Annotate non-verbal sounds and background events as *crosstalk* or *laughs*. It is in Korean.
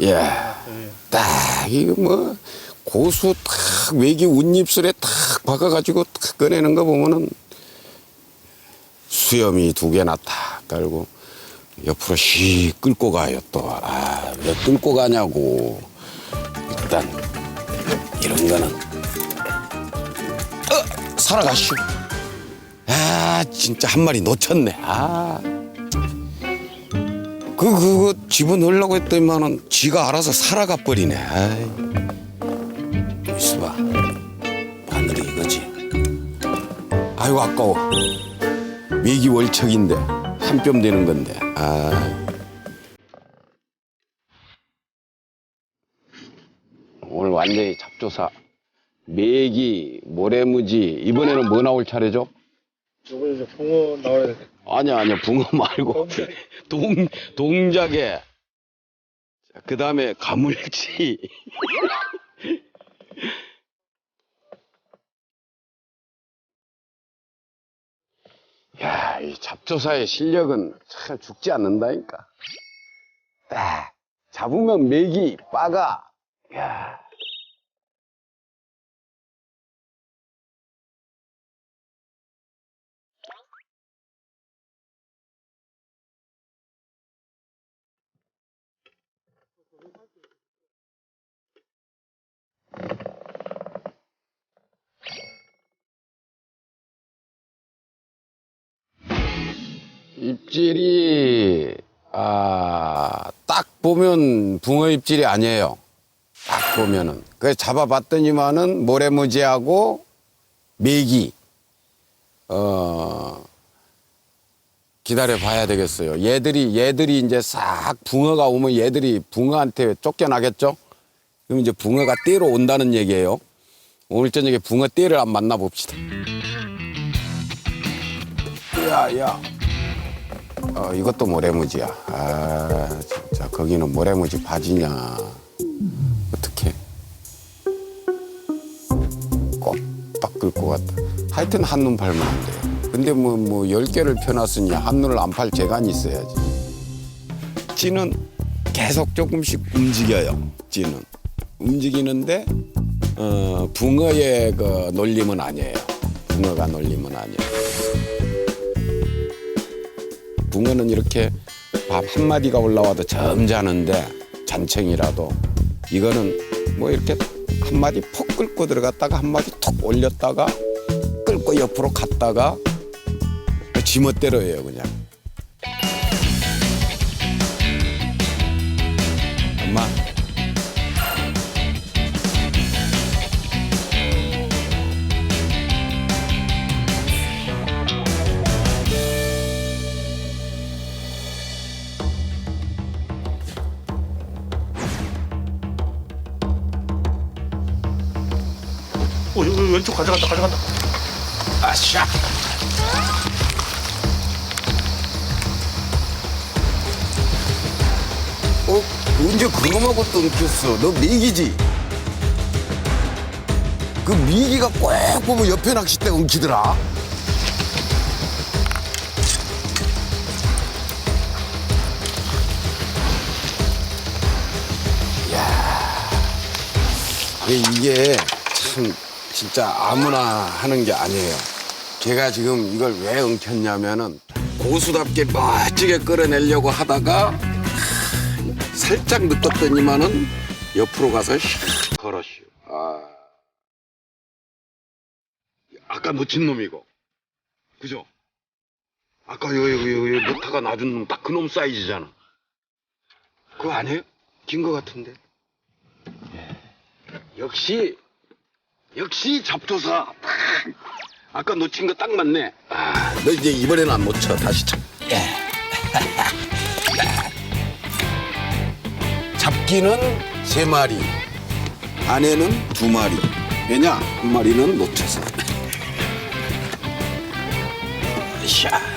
예. 딱 이거 뭐 고수 탁 외기 운잎술에 탁 박아가지고 탁 꺼내는 거 보면은 수염이 두 개나 탁 깔고 옆으로 시 끌고 가요 또. 아, 왜 끌고 가냐고. 일단 이런 거는 어, 살아가시오. 아, 진짜 한 마리 놓쳤네. 아. 그, 그거 집어넣으려고 했더니만은 지가 알아서 살아가 버리네. 아이. 있어봐. 바늘이 이거지. 아이고, 아까워. 미기 월척인데. 한 뼘 되는 건데. 아. 오늘 완전히 잡조사. 메기, 모래무지. 이번에는 뭐 나올 차례죠? 요거 이제 붕어 나와야 돼. 아니야, 아니야. 붕어 *laughs* 말고. *laughs* 동, 동작에. 그 다음에 가물치. *laughs* 야, 이 잡조사의 실력은 참 죽지 않는다니까. 딱 잡으면 맥이 빠가. 야. 입질이 아, 딱 보면 붕어 입질이 아니에요. 딱 보면은. 그 잡아봤더니만은 모래무지하고 메기. 어, 기다려 봐야 되겠어요. 얘들이, 얘들이 이제 싹 붕어가 오면 얘들이 붕어한테 쫓겨나겠죠? 그럼 이제 붕어가 떼러 온다는 얘기예요. 오늘 저녁에 붕어 떼를 한번 만나 봅시다. 야, 야. 어, 이것도 모래무지야. 아, 진짜 거기는 모래무지 바지냐. 어떻게? 꼭 끌고 갔다. 하여튼 한눈 팔면 안 돼요. 근데 뭐, 뭐, 열 개를 펴놨으니 한눈을 안 팔 재간이 있어야지. 찌는 계속 조금씩 움직여요. 찌는. 움직이는데, 어, 붕어의 그 놀림은 아니에요. 붕어가 놀림은 아니에요. 붕어는 이렇게 밥 한 마디가 올라와도 점잖은데 잔챙이라도 이거는 뭐 이렇게 한 마디 폭 끌고 들어갔다가 한 마디 톡 올렸다가 끌고 옆으로 갔다가 지멋대로예요 그냥. 엄마. 여기 왼쪽 가져간다, 가져간다. 아샤. 어? 언제 그놈하고 또 느꼈어? 너 미기지? 그 미기가 꼭 보면 옆에 낚싯대 엉키더라. 야, 이게 참 진짜 아무나 하는 게 아니에요. 걔가 지금 이걸 왜 엉켰냐면은 고수답게 멋지게 끌어내려고 하다가 살짝 느꼈더니만은 옆으로 가서 샥 걸었슈. 아. 아까 놓친 놈이고. 그죠? 아까 여기, 여기, 여기 놓다가 놔준 놈 딱 그놈 사이즈잖아. 그거 아니에요? 긴 거 같은데. 역시, 역시 잡조사. 아까 놓친 거 딱 맞네. 아, 너 이제 이번에는 안 놓쳐. 다시 잡. 예. *laughs* 잡기는 세 마리, 아내는 두 마리. 왜냐? 한 마리는 놓쳐서. 샤.